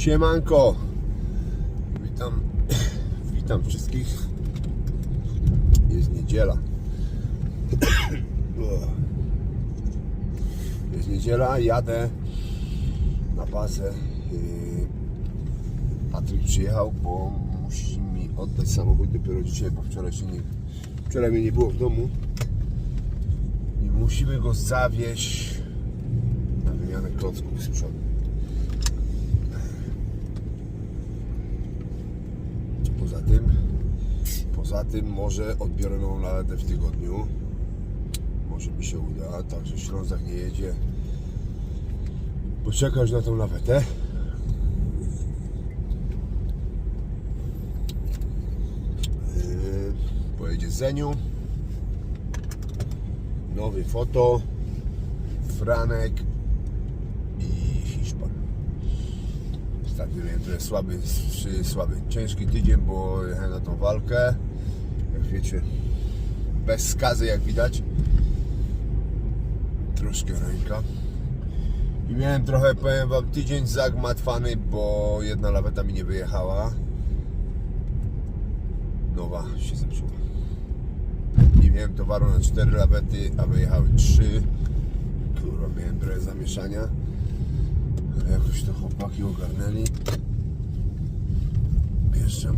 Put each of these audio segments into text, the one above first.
Siemanko! Witam, witam wszystkich. Jest niedziela. Jest niedziela, jadę na bazę. Yy, Patryk przyjechał, bo musi mi oddać samochód dopiero dzisiaj, bo wczoraj się nie, wczoraj mnie nie było w domu. I musimy go zawieźć na wymianę klocków z przodu. Poza tym, poza tym może odbiorę nową lawetę w tygodniu. Może mi się uda, także Ślązak nie jedzie. Poczekać na tą lawetę. Yy, pojedzie Zeniu nowy foto Franek miałem trochę słaby, słaby, ciężki tydzień, bo jechałem na tą walkę jak wiecie bez skazy jak widać troszkę ręka i miałem trochę, powiem wam, tydzień zagmatwany, bo jedna laweta mi nie wyjechała nowa się zepsuła. Nie miałem towaru na 4 lawety, a wyjechały 3. Kurwa, miałem trochę zamieszania. Jakoś to chłopaki ogarnęli. Wjeżdżam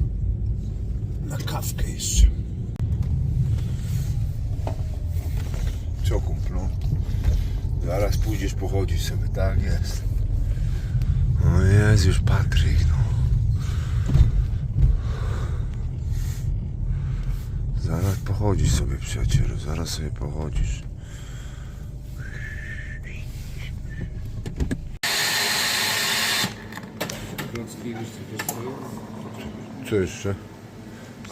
na kawkę jeszcze. Co kumplu? Zaraz pójdziesz pochodzić sobie, tak jest. O jest już Patryk, no. Zaraz pochodzisz sobie przyjacielu, zaraz sobie pochodzisz. Klocki jeszcze też swoje? Co jeszcze?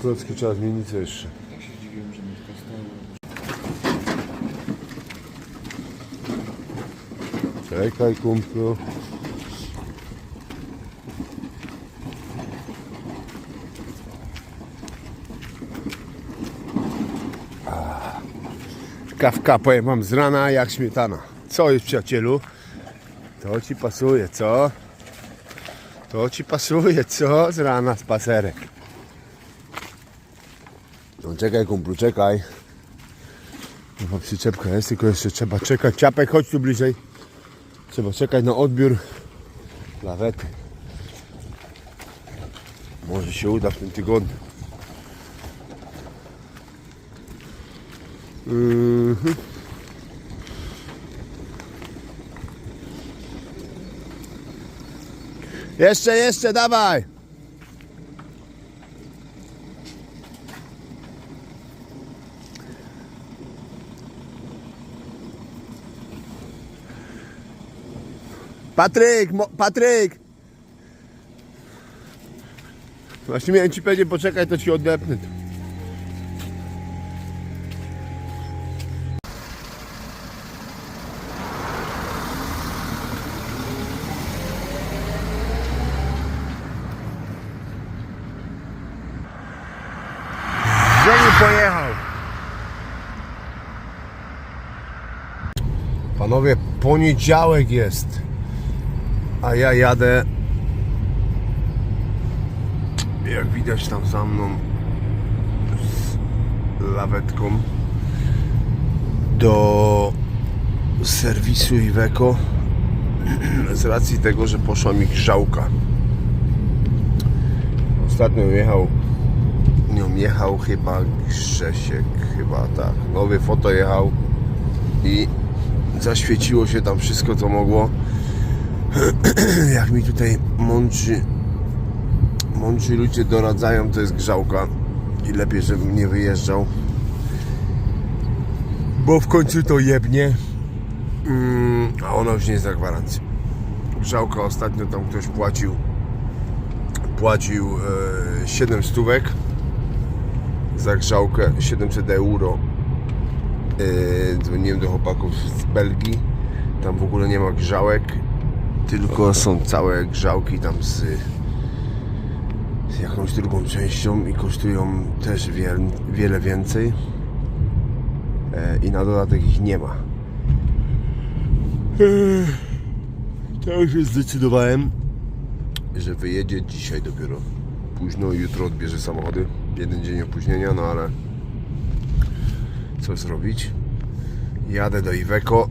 Klocki trzeba zmienić, co jeszcze? Tak się zdziwiłem, że mi tylko stało. Czekaj kumplu. Kawka, powiem wam, z rana jak śmietana. Co jest przyjacielu? To ci pasuje, co? To ci pasuje, co? Z rana spacerek. No czekaj kumplu, czekaj. Chyba przyczepka jest, tylko jeszcze trzeba czekać. Ciapek, chodź tu bliżej. Trzeba czekać na odbiór lawety. Może się uda w tym tygodniu. Mhm. Jeszcze, jeszcze, dawaj! Patryk, Patryk! Właśnie miałem ci powiedzieć, poczekaj, to ci odepnę. Poniedziałek jest, a ja jadę, jak widać tam za mną, z lawetką do serwisu Iveco z racji tego, że poszła mi grzałka. Ostatnio jechał, nią jechał chyba Grzesiek, chyba tak, nowy foto jechał i zaświeciło się tam wszystko co mogło jak mi tutaj mądrzy mądrzy ludzie doradzają to jest grzałka i lepiej żebym nie wyjeżdżał bo w końcu to jebnie. Mm, a ona już nie jest na gwarancji. Grzałka ostatnio tam ktoś płacił płacił e, 7 stówek za grzałkę 700 euro. E, dzwoniłem do chłopaków z Belgii. Tam w ogóle nie ma grzałek, tylko są całe grzałki tam z, z jakąś drugą częścią i kosztują też wiel, wiele więcej. E, I na dodatek ich nie ma. Już się zdecydowałem, że wyjedzie dzisiaj dopiero. Późno, jutro odbierze samochody. Jeden dzień opóźnienia, no ale co zrobić? Jadę do Iveco.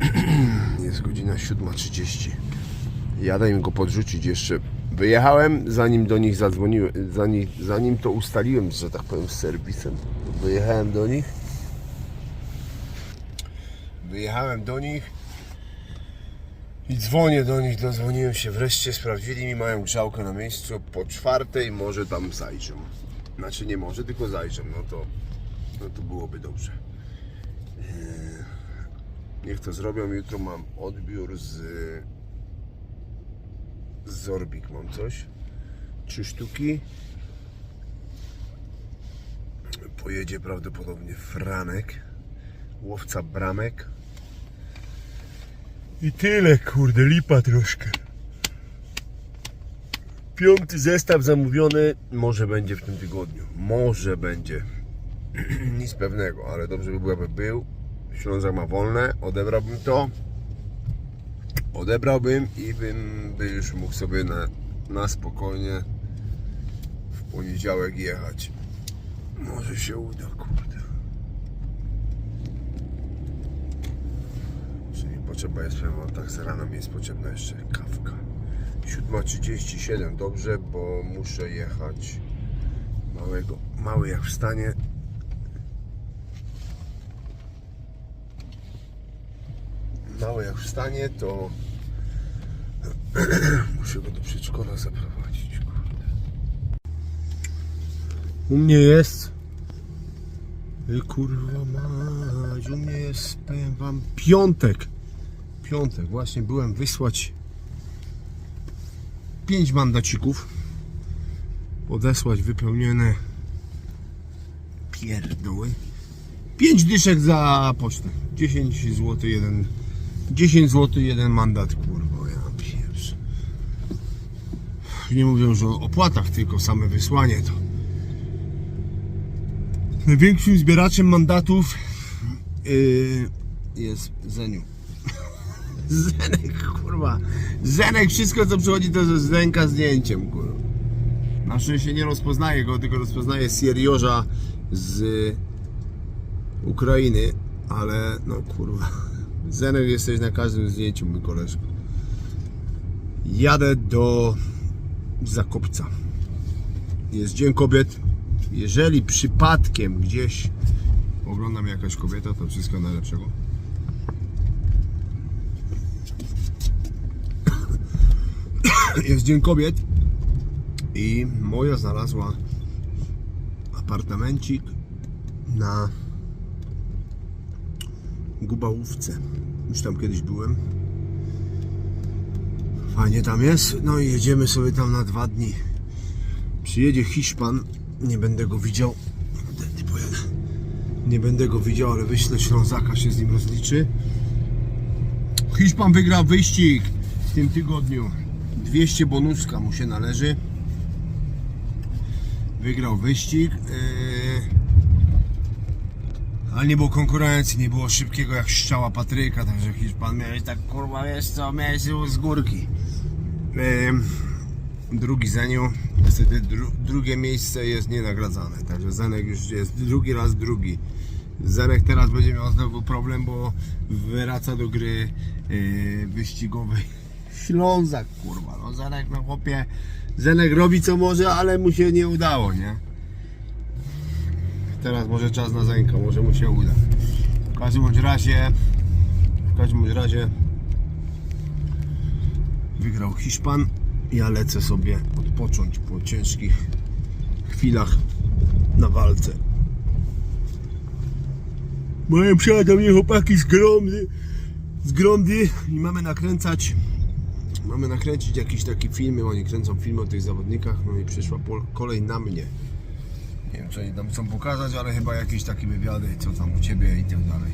Jest godzina 7.30. Jadę im go podrzucić jeszcze. Wyjechałem, zanim do nich zadzwoniłem, zanim, zanim to ustaliłem, że tak powiem, z serwisem. Wyjechałem do nich. Wyjechałem do nich i dzwonię do nich, dozwoniłem się wreszcie, sprawdzili mi, mają grzałkę na miejscu, po czwartej może tam zajrzą. Znaczy nie może, tylko zajrzą, no to, no to byłoby dobrze. Eee, Niech to zrobią, jutro mam odbiór z, z Zorbik, mam coś, trzy sztuki. Pojedzie prawdopodobnie Franek, łowca bramek. I tyle, kurde, lipa troszkę. Piąty zestaw zamówiony, może będzie w tym tygodniu. Może będzie. Nic pewnego, ale dobrze by było, był. Ślązak ma wolne, odebrałbym to. Odebrałbym i bym by już mógł sobie na, na spokojnie w poniedziałek jechać. Może się uda, kurde. Czyli potrzeba jest, powiem tak, z rana mi jest potrzebna jeszcze kawka. 7.37, dobrze, bo muszę jechać małego, mały jak wstanie. Mały jak wstanie, to muszę go do przedszkola zaprowadzić. U mnie jest kurwa mać, u mnie jest, powiem wam, piątek. Piątek, właśnie byłem wysłać pięć mandacików. Odesłać wypełnione pierdoły. Pięć dyszek za pocztę. 10 zł jeden. 10 zł jeden mandat, kurwa, ja pierwszy. Nie mówią, że o opłatach, tylko same wysłanie to. Największym zbieraczem mandatów yy, jest Zeniu. Zenek, kurwa. Zenek, wszystko co przychodzi to ze Zenka zdjęciem, kurwa. Na szczęście nie rozpoznaje go, tylko rozpoznaje Sierioża z Ukrainy, ale no kurwa. Zenek jesteś na każdym zdjęciu, mój koleżko. Jadę do Zakopca. Jest Dzień Kobiet. Jeżeli przypadkiem gdzieś oglądam jakaś kobieta, to wszystko najlepszego. Jest Dzień Kobiet i moja znalazła apartamencik na Gubałówce. Już tam kiedyś byłem. Fajnie tam jest. No i jedziemy sobie tam na dwa dni. Przyjedzie Hiszpan. Nie będę go widział. Nie będę go widział, ale wyślę Ślązaka, się z nim rozliczy. Hiszpan wygrał wyścig w tym tygodniu. 200 bonuska mu się należy. Wygrał wyścig. Ale nie było konkurencji, nie było szybkiego jak szczała Patryka, także Hiszpan miałeś tak kurwa wiesz co, miałeś z górki. Drugi Zeniu, niestety dru drugie miejsce jest nienagradzane, także Zenek już jest drugi raz drugi. Zenek teraz będzie miał znowu problem, bo wraca do gry yy, wyścigowej. Ślązak, kurwa, no Zenek, no chłopie, Zenek robi co może, ale mu się nie udało, nie? Teraz może czas na Zenka, może mu się uda. W każdym bądź razie, w każdym bądź razie wygrał Hiszpan. Ja lecę sobie odpocząć po ciężkich chwilach na walce. Mają przyjechać do mnie chłopaki z Gromdy, z Gromdy i mamy nakręcać, mamy nakręcić jakiś taki film, oni kręcą film o tych zawodnikach, no i przyszła kolej na mnie. Nie wiem, co oni tam chcą pokazać, ale chyba jakieś takie wywiady, co tam u Ciebie i tak dalej.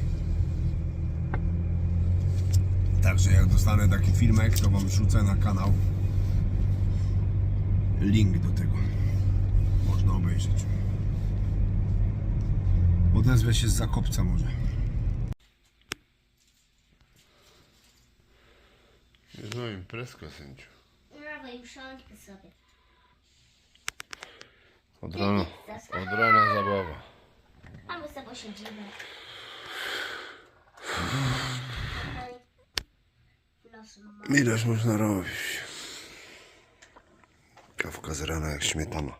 Także jak dostanę taki filmek, to Wam rzucę na kanał link do tego. Można obejrzeć. Odezwę się z Zakopca może. No imprezka sędziu. Dawaj, usiądźmy sobie. Od rana, od rana zabawa. A my sobie mama. Ileż można robić? Kawka z rana jak śmietana.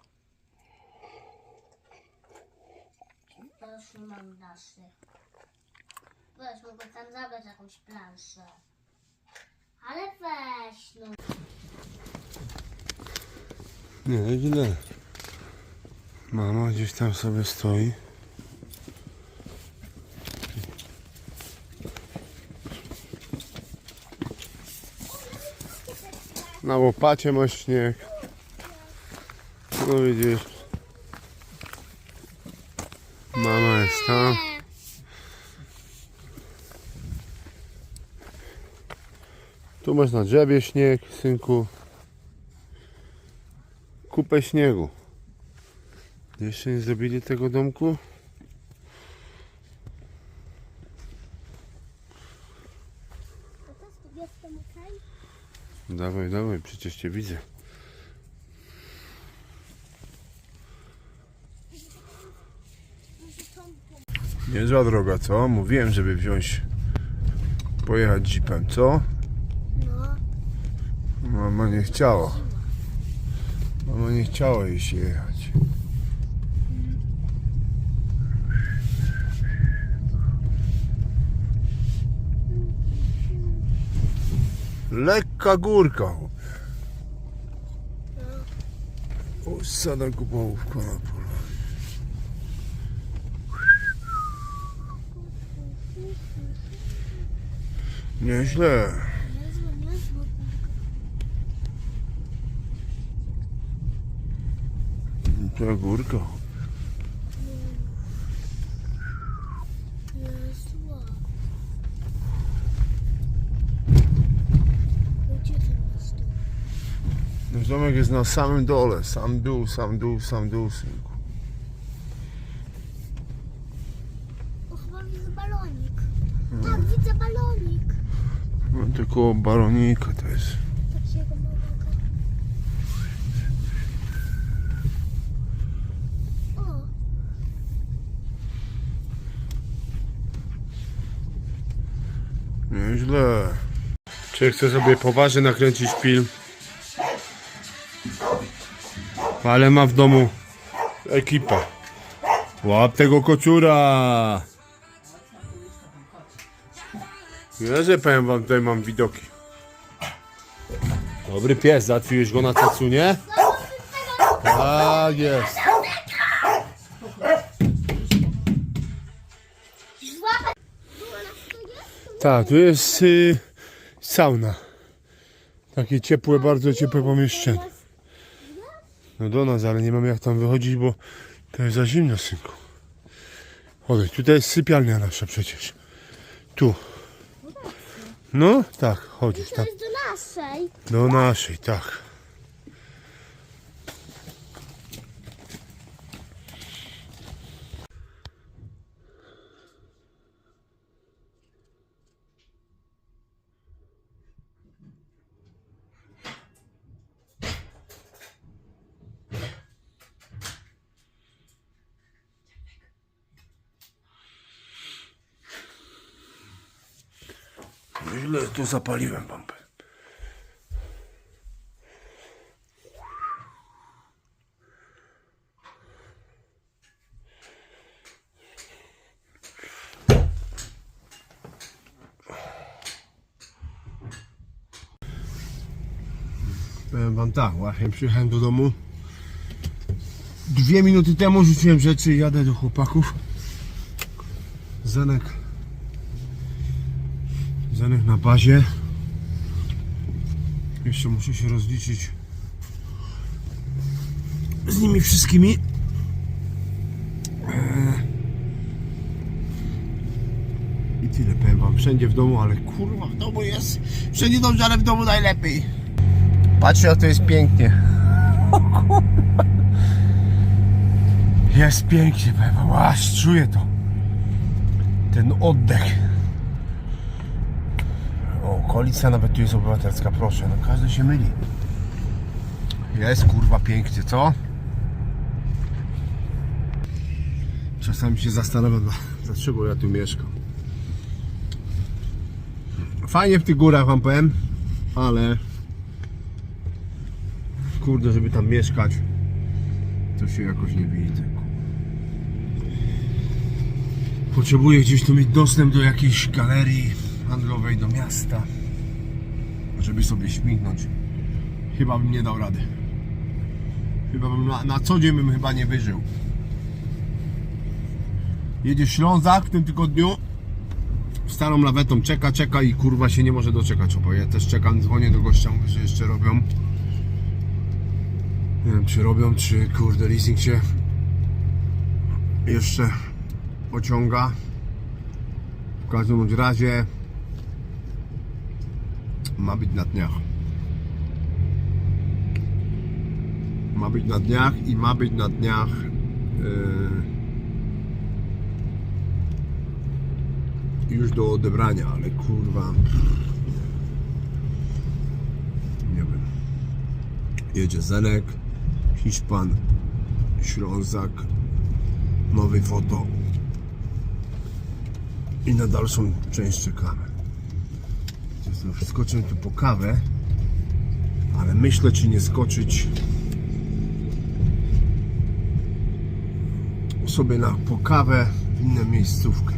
To już nie mam naszy. Weź, mogę tam zabrać jakąś planszę. Ale weź, no. Nie, źle. Mama gdzieś tam sobie stoi. Na łopacie ma śnieg. No widzisz. Mama jest tam. Tu masz na drzewie śnieg, synku. Kupę śniegu. Jeszcze nie zrobili tego domku? Dawaj, dawaj, przecież cię widzę. Niezła droga, co? Mówiłem, żeby wziąć, pojechać jeepem, co? No. Mama nie chciała. Mama nie chciała jej się jechać. Lekka górka. chłopie. O, sada kupałówka na polu. Nieźle. Ta górka. Niezła. Gdzie ty masz to? Nasz domek jest na samym dole. Sam dół, sam dół, sam dół, synku. O, chyba widzę balonik. Tak, widzę balonik. No to koło baronika to jest. Takiego małego. O, Nieźle. Czy chcę sobie poważnie nakręcić film? Ale ma w domu ekipę. Łap tego kociura! Nie, że powiem wam, tutaj mam widoki. Dobry pies, załatwiłeś go na cacunie? Tak jest. Tak, tu jest y, sauna. Takie ciepłe, bardzo ciepłe pomieszczenie. No do nas, ale nie mamy jak tam wychodzić, bo to jest za zimno, synku. Odejdź, tutaj jest sypialnia nasza przecież. Tu. No, tak, chodzisz to tam. jest do naszej. Do naszej, tak. Tu zapaliłem pompę. Powiem wam tak, właśnie przyjechałem do domu. Dwie minuty temu rzuciłem rzeczy i jadę do chłopaków. Zenek. Na bazie. Jeszcze muszę się rozliczyć z nimi wszystkimi. Eee. I tyle powiem wam. Wszędzie w domu, ale kurwa w domu jest. Wszędzie dobrze, ale w domu najlepiej. Patrzcie, to jest pięknie. Jest pięknie, powiem wam. Aż czuję to. Ten oddech. Koalicja nawet tu jest obywatelska, proszę. No każdy się myli. Jest kurwa pięknie, co? Czasami się zastanawiam, dla- dlaczego ja tu mieszkam. Fajnie w tych górach wam powiem, ale kurde, żeby tam mieszkać, to się jakoś nie widzę. Potrzebuję gdzieś tu mieć dostęp do jakiejś galerii handlowej, do miasta, żeby sobie śmignąć. Chyba bym nie dał rady. Chyba bym na, na co dzień bym chyba nie wyżył. Jedzie Ślązak w tym tygodniu. Starą lawetą czeka, czeka i kurwa się nie może doczekać. Obo ja też czekam, dzwonię do gościa, mówię, że jeszcze robią. Nie wiem czy robią, czy kurde leasing się jeszcze pociąga. W każdym razie ma być na dniach. Ma być na dniach i ma być na dniach yy, już do odebrania, ale kurwa nie wiem. Jedzie Zenek, Hiszpan, Ślązak, nowy foto i na dalszą część czekamy. Wskoczymy tu po kawę, ale myślę czy nie skoczyć sobie na po kawę w inną miejscówkę.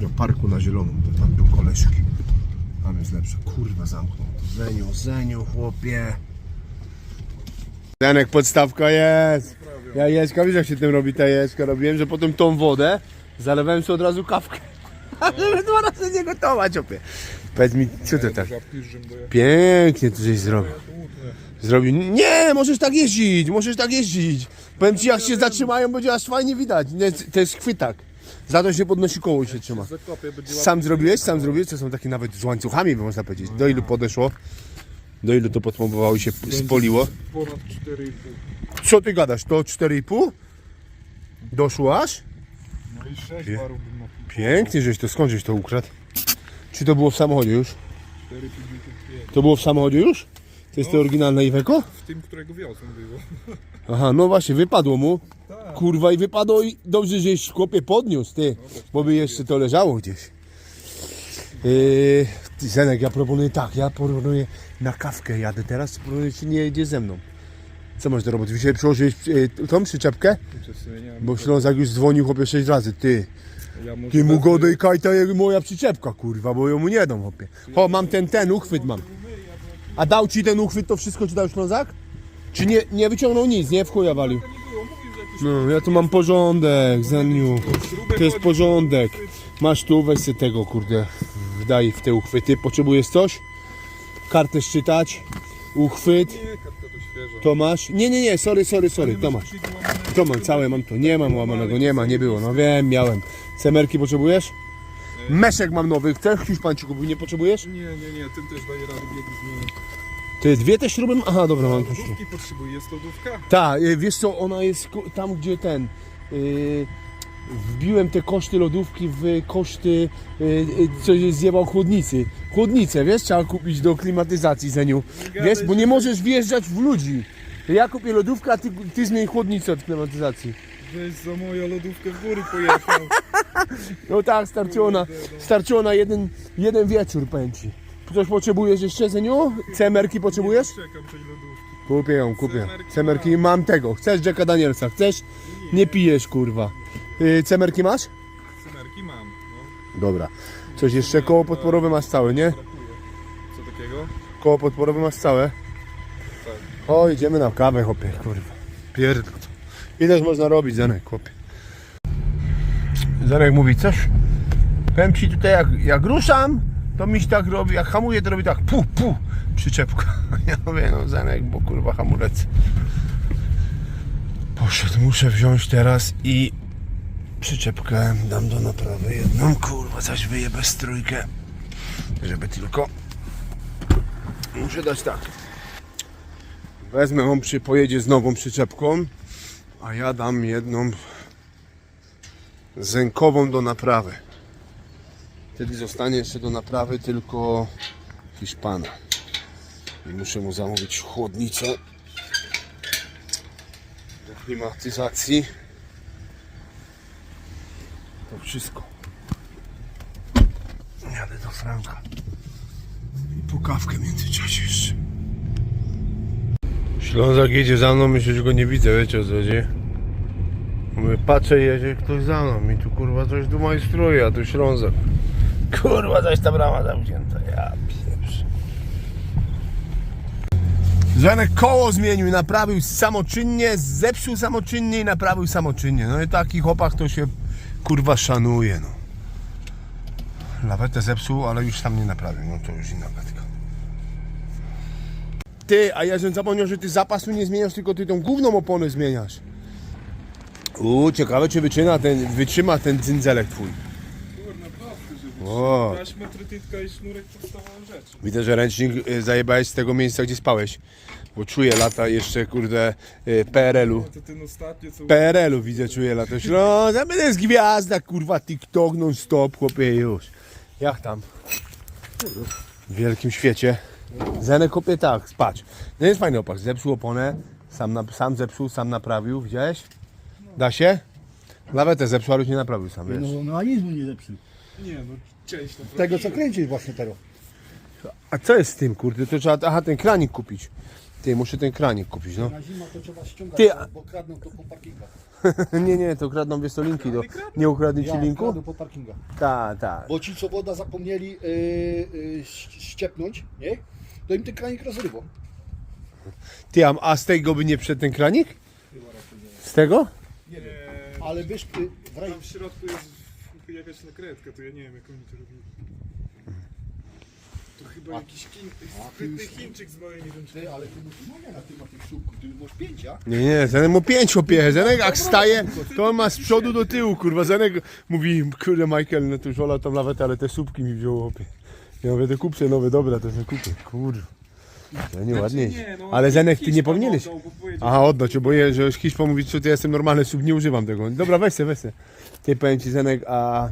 Do parku na zieloną, to tam do koleżki. Tam jest lepsze. Kurwa zamknął. Zeniu, Zeniu, chłopie. Janek, podstawka jest. Ja jeczka, wiesz jak się tym robi ta jeczka? Robiłem, że potem tą wodę zalewałem sobie od razu kawkę. Żeby dwa razy nie gotować, opie. Powiedz mi, co to tak? Pięknie tu żeś zrobił. Zrobił. Nie, możesz tak jeździć, możesz tak jeździć. Powiem ci, jak się zatrzymają, będzie aż fajnie widać. Nie, to jest chwytak. Za to się podnosi koło i się trzyma. Sam zrobiłeś? Sam zrobiłeś? To są takie nawet z łańcuchami, by można powiedzieć. Do ilu podeszło? Do ilu to podpompowało i się spoliło? Ponad 4,5. Co ty gadasz? To 4,5? Doszło aż? No i 6 barów bym napisał. Pięknie, żeś to skąd żeś to ukradł? Czy to było w samochodzie już? 4,55. To było w samochodzie już? To jest to oryginalne Iveco? W tym, którego wiozłem było. Aha, no właśnie, wypadło mu. Kurwa i wypadło i dobrze, żeś chłopie podniósł, ty. Bo by jeszcze to leżało gdzieś. Yy, ty, Zenek, ja proponuję tak, ja proponuję na kawkę jadę teraz, proponuję ci nie jedzie ze mną. Co masz do roboty? Dzisiaj przyłożyłeś yy, tą przyczepkę? Bo Ślązak już dzwonił chłopie 6 razy, ty. Ja może Ty mu wezmę- godej kajta moja przyczepka, kurwa, bo ją mu nie dam, chłopie. O, mam ten, ten uchwyt mam. A dał ci ten uchwyt, to wszystko ci dał Ślązak? Czy nie, nie wyciągnął nic, nie? W chuja walił. No, ja tu mam porządek, Zeniu. To jest porządek. Masz tu, weź sobie tego, kurde, wdaj w te uchwyty. Potrzebujesz coś? Kartę szczytać, uchwyt, Nie, to świeża. to masz. Nie, nie, nie, sorry, sorry, sorry, to masz. To mam, całe mam to. Nie mam łamanego, nie ma, nie było. No wiem, miałem. Cemerki potrzebujesz? Meszek mam nowy. Chcesz Hiszpan ci kupił, nie potrzebujesz? Nie, nie, nie, tym też daje radę biegi zmienić. Ty, dwie te śruby? Aha, dobra, mam tu śrubę. Lodówki potrzebuję, jest lodówka? Tak, y, wiesz co, ona jest tam, gdzie ten. Yy, wbiłem te koszty lodówki w koszty, yy, yy, co zjebał chłodnicy. Chłodnicę, wiesz, trzeba kupić do klimatyzacji, Zeniu. Wiesz, bo nie możesz wjeżdżać w ludzi. Ja kupię lodówkę, a ty, ty zmień chłodnicę od klimatyzacji. Weź za moją lodówkę w góry pojechał. No tak, starczyło na, starczyło na jeden, jeden wieczór, powiem ci. Coś potrzebujesz jeszcze, Zeniu? Cemerki potrzebujesz? Czekam tej lodówki. Kupię ją, kupię. Cemerki mam tego. Chcesz Jacka Danielsa? Chcesz? Nie pijesz, kurwa. Yy, cemerki masz? Cymerki mam, no. Dobra. Coś jeszcze? Koło podporowe masz całe, nie? Brakuje. Co takiego? Koło podporowe masz całe? Tak. O, idziemy na kawę, chłopie, kurwa. Pierdol. I też można robić, Zenek, chłopie. Zenek mówi, coś, powiem ci tutaj, jak, jak ruszam, to miś tak robi, jak hamuje, to robi tak, pu, pu, przyczepka. Ja mówię, no Zenek, bo kurwa hamulec. Poszedł, muszę wziąć teraz i przyczepkę dam do naprawy jedną, kurwa, coś wyjebę z trójkę, żeby tylko, muszę dać tak. Wezmę, on przy, pojedzie z nową przyczepką, a ja dam jedną zękową do naprawy. Wtedy zostanie jeszcze do naprawy tylko Hiszpana. I muszę mu zamówić chłodnicę do klimatyzacji. To wszystko. Jadę do Franka. I po kawkę w międzyczasie jeszcze. Ślązak jedzie za mną, myślę, że go nie widzę, wiecie o co chodzi? Mówię, patrzę, jedzie ktoś za mną i tu kurwa coś tu majstruje, a tu Ślązak. Kurwa, zaś ta brama zamknięta, ja pierwszy. Zenek koło zmienił, naprawił samoczynnie, zepsuł samoczynnie i naprawił samoczynnie. No i taki chłopak to się kurwa szanuje, no. Lawetę zepsuł, ale już sam nie naprawił, no to już inna gadka. Ty, a ja żem zapomniał, że ty zapasu nie zmieniasz, tylko ty tą główną oponę zmieniasz. Uuu, ciekawe czy wytrzyma ten, wytrzyma ten cyndzelek twój. O. taśma, trytytka i sznurek podstawowe rzeczy. Widzę, że ręcznik y, zajebałeś z tego miejsca, gdzie spałeś. Bo czuję lata jeszcze, kurde, y, PRL-u. No to ten ostatnio co... PRL-u widzę, czuję lata. No, tam jest gwiazda, kurwa, TikTok non stop, chłopie, już. Jak tam? W wielkim świecie. Zenek kopie tak, spać. No jest fajny opak, zepsuł oponę, sam, na, sam zepsuł, sam naprawił, widziałeś? Da się? Lawetę zepsuł, ale już nie naprawił sam, wiesz. No, no a nic mu nie zepsuł. Nie no, część na Tego co kręcisz właśnie teraz. A co jest z tym, kurde? To trzeba, aha, ten kranik kupić. Ty, muszę ten kranik kupić, no. Na zimę to trzeba ściągać, Ty, a- bo kradną to po parkingach. nie, nie, to kradną wiesz co, linki do... Nie ukradli ci Ja, linku? kradną po parkingach. Tak, tak. Bo ci co woda zapomnieli yy, yy, ś- ściepnąć, nie? To im ten kranik rozrywał. Ty, a, a z tego by nie przed ten kranik? Z tego? Nie, Ale wiesz, ty, w raj... tam w środku jest jakaś nakrętka, to ja nie wiem jak oni to robili. To chyba jakiś kin... sprytny Chińczyk z mojej, nie wiem czy... ty ale ty masz nie na tym, na tych słupku, ty masz pięcia. Nie, nie, Zenek mu pięć opie. Zenek jak staje, to on ma z przodu do tyłu, kurwa. Zenek mówi, kurde Michael, no to już Ola tam lawetę, ale te słupki mi wziął opie. Ja mówię, te kupcie nowe, dobra, to sobie kupię. Kurwa. To nie ładnie. nie, no, Ale Zenek, ty nie powinieneś. oddał, bo powiedział, Aha, oddać, bo je, że Hiszpan mówi, że ja jestem normalny sub, nie używam tego. Dobra, weź se, weź se. Ty powiem ci Zenek, a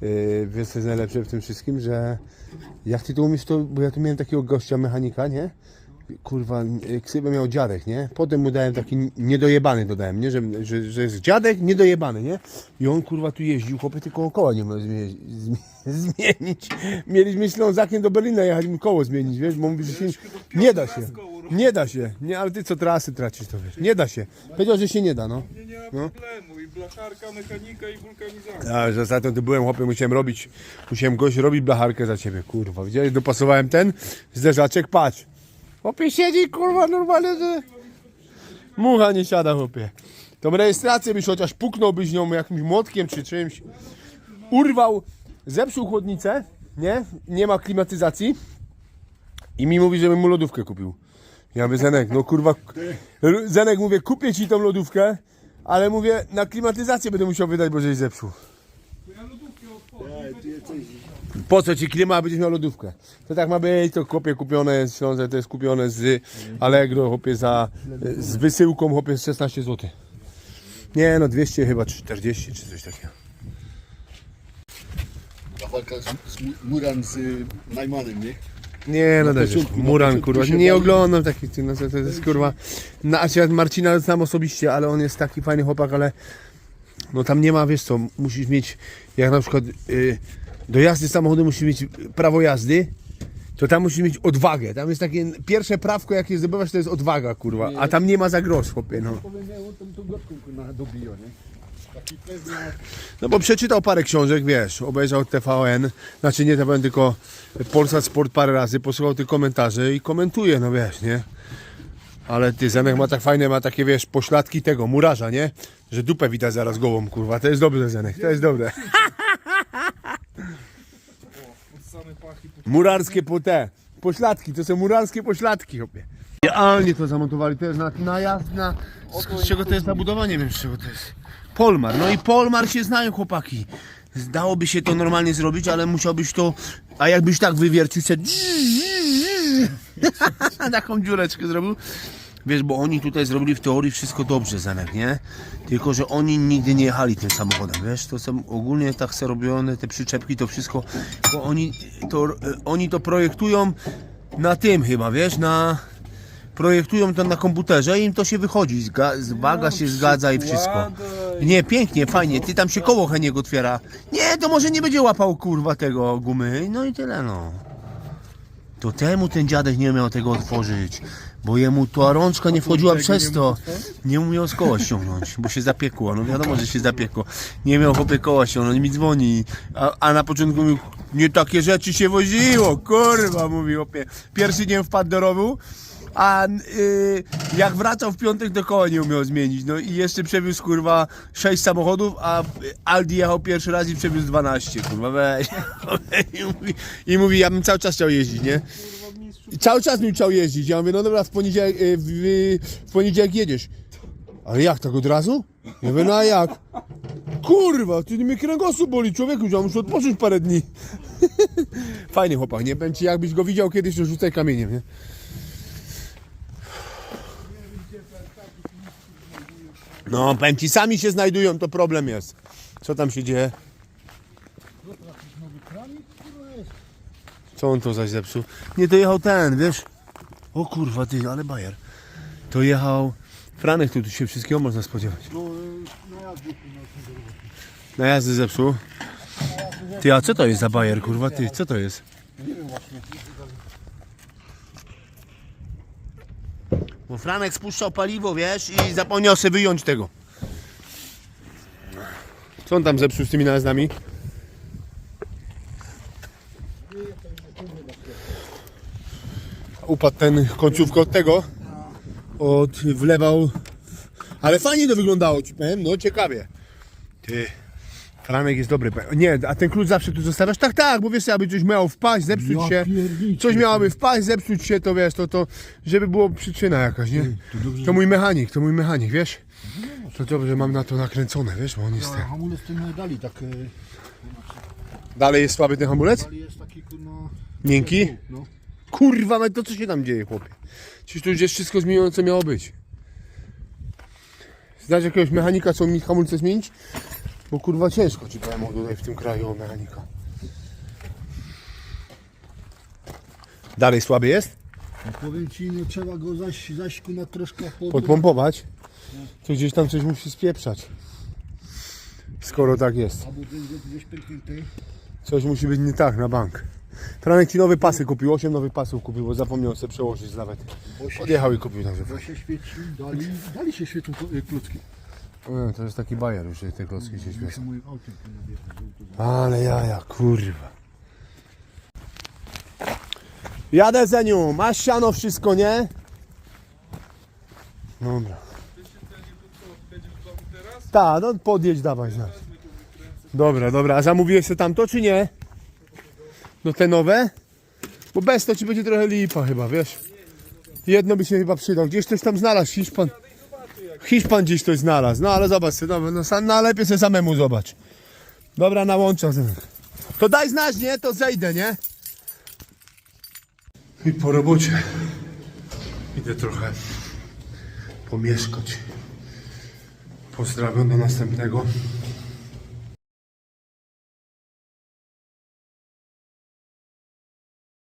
yy, wiesz co jest najlepsze w tym wszystkim, że jak ty to umiesz, to, bo ja tu miałem takiego gościa mechanika, nie? Kurwa, ksywę miał dziadek, nie? Potem mu dałem taki niedojebany, dodałem, nie? Że, że, że jest dziadek niedojebany, nie? I on kurwa tu jeździł, chłopie tylko koła nie mógł zmienić. zmienić. Mieliśmy Ślązakiem do Berlina jechać, mu koło zmienić, wiesz, bo mówi, że się nie da się. Nie da się. Nie, ale ty co trasy tracisz, to wiesz. Nie da się. Powiedział, że się nie da, no. Nie, nie ma No. problemu. I blacharka, mechanika i wulkanizacja. A, że ostatnio tu byłem, chłopie, musiałem robić, musiałem gość robić blacharkę za ciebie, kurwa. Widziałeś, dopasowałem ten zderzaczek, patrz. Chłopie siedzi, kurwa, normalnie, że... Mucha nie siada, chłopie. Tą rejestrację byś chociaż puknąłbyś nią jakimś młotkiem czy czymś. Urwał, zepsuł chłodnicę, nie? Nie ma klimatyzacji. I mi mówi, żebym mu lodówkę kupił. Ja mówię, Zenek, no kurwa, Zenek, mówię, kupię ci tą lodówkę, ale mówię, na klimatyzację będę musiał wydać, bo żeś zepsuł. Po co ci klima, będziesz miał lodówkę? To tak ma być, to kopie kupione Śląże, to jest kupione z Allegro, chłopie, za, z wysyłką, chłopie, z 16 zł. Nie no, 200 chyba 40 czy coś takiego. Ta walka z, z Mu- Muran z y, Najmanem, nie? Nie, no Na początku, na Muran, początku kurwa, się nie oglądam takich, ty, no to, to jest kurwa, no, a ja Marcina znam osobiście, ale on jest taki fajny chłopak, ale no tam nie ma, wiesz co, musisz mieć, jak na przykład y, do jazdy samochodu musisz mieć prawo jazdy, to tam musisz mieć odwagę, tam jest takie, pierwsze prawko jakie zdobywasz to jest odwaga, kurwa, a tam nie ma za grosz, chłopie, no. No bo przeczytał parę książek, wiesz, obejrzał TVN, znaczy nie TVN, tylko Polsat Sport parę razy, posłuchał tych komentarzy i komentuje, no wiesz, nie? Ale ty, Zenek ma tak fajne, ma takie, wiesz, pośladki tego, murarza, nie? Że dupę widać zaraz gołą, kurwa. To jest dobre, Zenek, to jest dobre. Od same pachy po Murarskie po te, pośladki, to są murarskie pośladki, chłopie. Idealnie to zamontowali, to jest na, najazd na... Z, czego to jest zabudowa? Nie wiem, z czego to jest. Polmar, no i Polmar się znają, chłopaki. Zdałoby się to normalnie zrobić, ale musiałbyś to... A jakbyś tak wywiercił się... Taką dziureczkę zrobił. Wiesz, bo oni tutaj zrobili w teorii wszystko dobrze, Zanek, nie? Tylko, że oni nigdy nie jechali tym samochodem, wiesz? To są ogólnie tak se robione, te przyczepki, to wszystko, bo oni to, e, oni to projektują na tym chyba, wiesz, na... Projektują to na komputerze i im to się wychodzi, zga, waga się zgadza i wszystko. Nie, pięknie, fajnie, ty tam się koło Heniego otwiera. Nie, to może nie będzie łapał, kurwa, tego gumy, no i tyle, no. To temu ten dziadek nie umiał tego otworzyć, bo jemu ta rączka nie wchodziła przez to. Nie umiał z koła ściągnąć, bo się zapiekło. No wiadomo, że się zapiekło. Nie miał chłopie koła ściągnąć, mi dzwoni. A, a na początku mówił, nie takie rzeczy się woziło, kurwa, mówi chłopie. Pierwszy dzień wpadł do rowu, a y, jak wracał w piątek, to koła nie umiał zmienić. No i jeszcze przewiózł, kurwa, 6 samochodów, a Aldi jechał pierwszy raz i przewiózł 12, kurwa, weź. I mówi, I mówi, ja bym cały czas chciał jeździć, nie? Cały czas bym chciał jeździć. Ja mówię, no dobra, w poniedziałek, y, w, w poniedziałek jedziesz. Ale jak, tak od razu? Ja mówię, no a jak? Kurwa, ty mnie kręgosłup boli, człowieku, ja muszę odpocząć parę dni. Fajny chłopak, nie? Ci, jakbyś go widział kiedyś, to rzucaj kamieniem, nie? No, powiem ci, sami się znajdują, to problem jest. Co tam się dzieje? Co on to zaś zepsuł? Nie, to jechał ten, wiesz? O kurwa, ty, ale bajer. To jechał... Franek, tu, tu się wszystkiego można spodziewać. No, na jazdy, Na jazdy zepsuł. Ty, a co to jest za bajer, kurwa? Ty, co to jest? Bo Franek spuszczał paliwo, wiesz, i zapomniał sobie wyjąć tego. Co on tam zepsuł z tymi najazdami? Upadł ten końcówkę od tego. Od wlewał. Ale fajnie to wyglądało, ci powiem, no ciekawie. Ty. Franek jest dobry. Nie, a ten klucz zawsze tu zostawiasz? Tak, tak, bo wiesz, aby coś miało wpaść, zepsuć Ja się. pierniczę. Coś miałoby wpaść, zepsuć się, to wiesz, to, to żeby było przyczyna jakaś, nie? To mój mechanik, to mój mechanik, wiesz? To dobrze, mam na to nakręcone, wiesz, bo on jest ten. hamulec ten dali, tak, e, Dalej jest słaby ten hamulec? jest taki kurna... Miękki? No. Kurwa, no to co się tam dzieje, chłopie? Przecież tu już jest wszystko zmienione, co miało być. Znasz jakiegoś mechanika, co mi hamulce zmienić? Bo kurwa ciężko ci powiem tutaj w tym kraju o mechanika. Dalej słaby jest? No powiem ci, no trzeba go zaś, zaś kurna troszkę pod... Podpompować? To gdzieś tam coś musi spieprzać. Skoro tak jest. Albo będzie gdzieś pęknięty. Coś musi być nie tak na bank. Franek ci nowe pasy kupił, 8 nowych pasów kupił, bo zapomniał sobie przełożyć się, Odjechał i kupił także. bo się świeci, dali, dali się świecą ko- e, klocki. Nie, to jest taki bajer już, że te klocki się Muszę świecą. Ale jaja, kurwa. Jadę Zeniu, masz siano wszystko, nie? Dobra. Tak, no podjedź, dawaj znać. Dobra, dobra, a zamówiłeś sobie tamto, czy nie? No te nowe? Bo bez to ci będzie trochę lipa chyba, wiesz? Jedno by się chyba przydał. Gdzieś ktoś tam znalazł, Hiszpan. Hiszpan gdzieś coś znalazł. No ale zobacz no, no, no lepiej sobie samemu zobacz. Dobra, nałączam. To daj znać, nie? To zejdę, nie? I po robocie idę trochę pomieszkać. Pozdrawiam do następnego.